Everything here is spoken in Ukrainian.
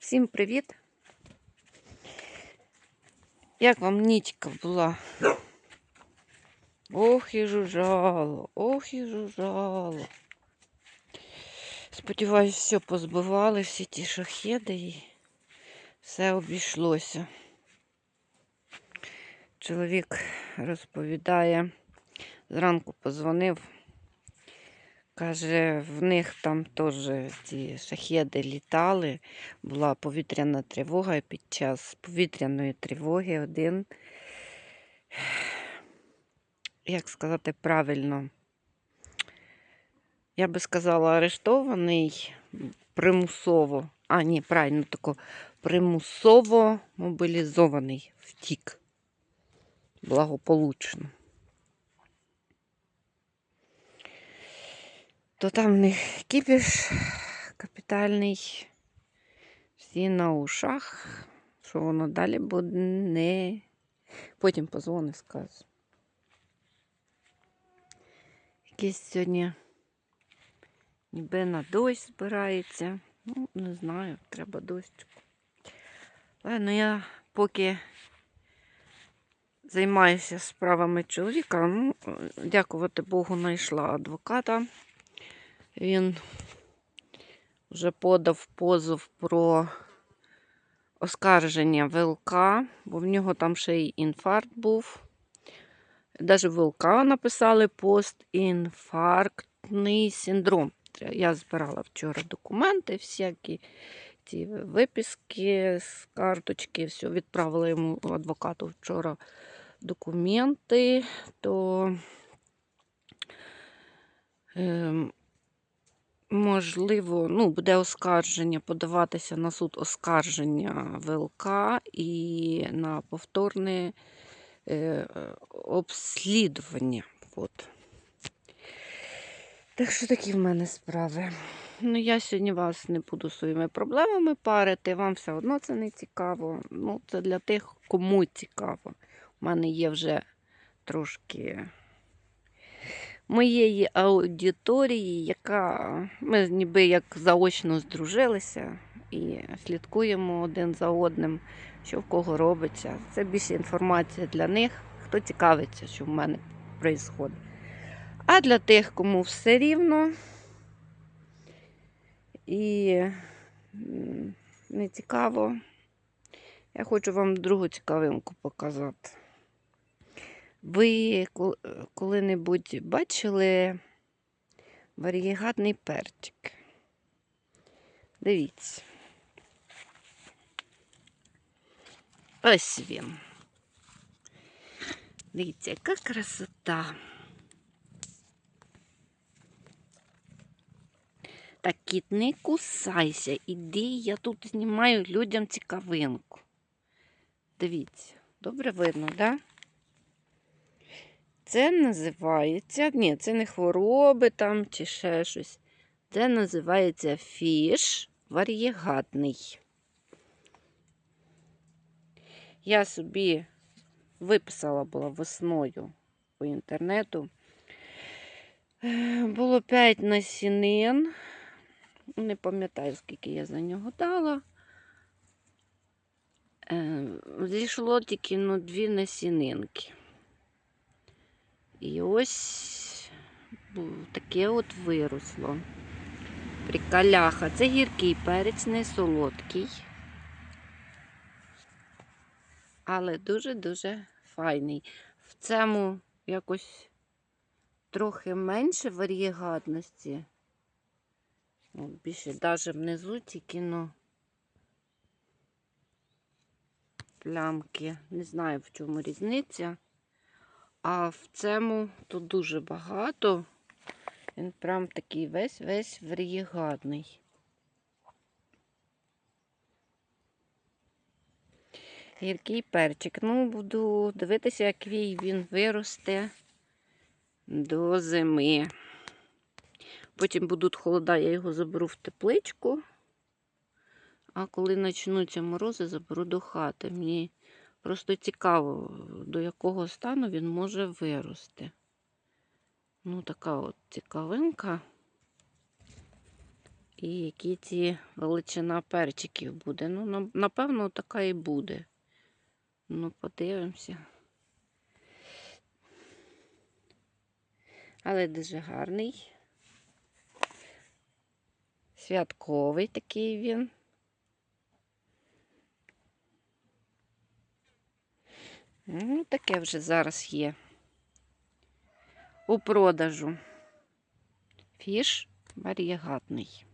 Всім привіт! Як вам нічка була? Ох і жужжало, ох і жужжало. Сподіваюсь, все позбивали, всі ті шахеди і все обійшлося. Чоловік розповідає, зранку позвонив, каже, в них там теж ці шахеди літали, була повітряна тривога, і під час повітряної тривоги один, як сказати правильно, я би сказала, арештований примусово, а ні, правильно тако, примусово мобілізований втік. Благополучно. То там в них кіпіш капітальний, всі на ушах, що воно далі буде не. Потім позвонив, скажу. Якийсь сьогодні ніби на дощ збирається. Ну, не знаю, треба дощику. Ладно, я поки займаюся справами чоловіка, ну, дякувати Богу, знайшла адвоката. Він вже подав позов про оскарження ВЛК, бо в нього там ще й інфаркт був. Навіть ВЛК написали постінфарктний синдром. Я збирала вчора документи, всякі ці виписки з карточки, все, відправила йому адвокату вчора документи, то ем, можливо, ну, буде оскарження, подаватися на суд оскарження ВЛК і на повторне е, обслідування. От. Так що такі в мене справи. Ну, я сьогодні вас не буду своїми проблемами парити, вам все одно це не цікаво. Ну, це для тих, кому цікаво. У мене є вже трошки моєї аудиторії, яка ми ніби як заочно здружилися і слідкуємо один за одним, що в кого робиться. Це більше інформація для них, хто цікавиться, що в мене відбувається. А для тих, кому все рівно і не цікаво, я хочу вам другу цікавинку показати. Ви коли-небудь бачили варігатний перчик? Дивіться. Ось він. Дивіться, яка красота. Так, кіт, не кусайся. Іди, я тут знімаю людям цікавинку. Дивіться, добре видно, так? Да? Це називається. Ні, це не хвороби там чи ще щось. Це називається фіш варієгатний. Я собі виписала була весною по інтернету. Е, Було 5 насінин. Не пам'ятаю, скільки я за нього дала. Е, Зійшло тільки ну, дві насінинки. І ось таке от виросло. Прикаляха. Це гіркий перець, не солодкий. Але дуже-дуже файний. В цьому якось трохи менше варієгатності. Більше навіть внизу тільки ну, плямки. Не знаю, в чому різниця. А в цьому тут дуже багато. Він прям такий весь-весь варієгатний. Гіркий перчик. Ну, буду дивитися, який він виросте до зими. Потім будуть холода, я його заберу в тепличку. А коли почнуться морози, заберу до хати. Мені просто цікаво, до якого стану він може вирости. Ну, така от цікавинка. І які ці величина перчиків буде. Ну, напевно, така і буде. Ну, подивимося. Але дуже гарний. Святковий такий він. Ну, таке вже зараз є. У продажу. Фіш варігатний.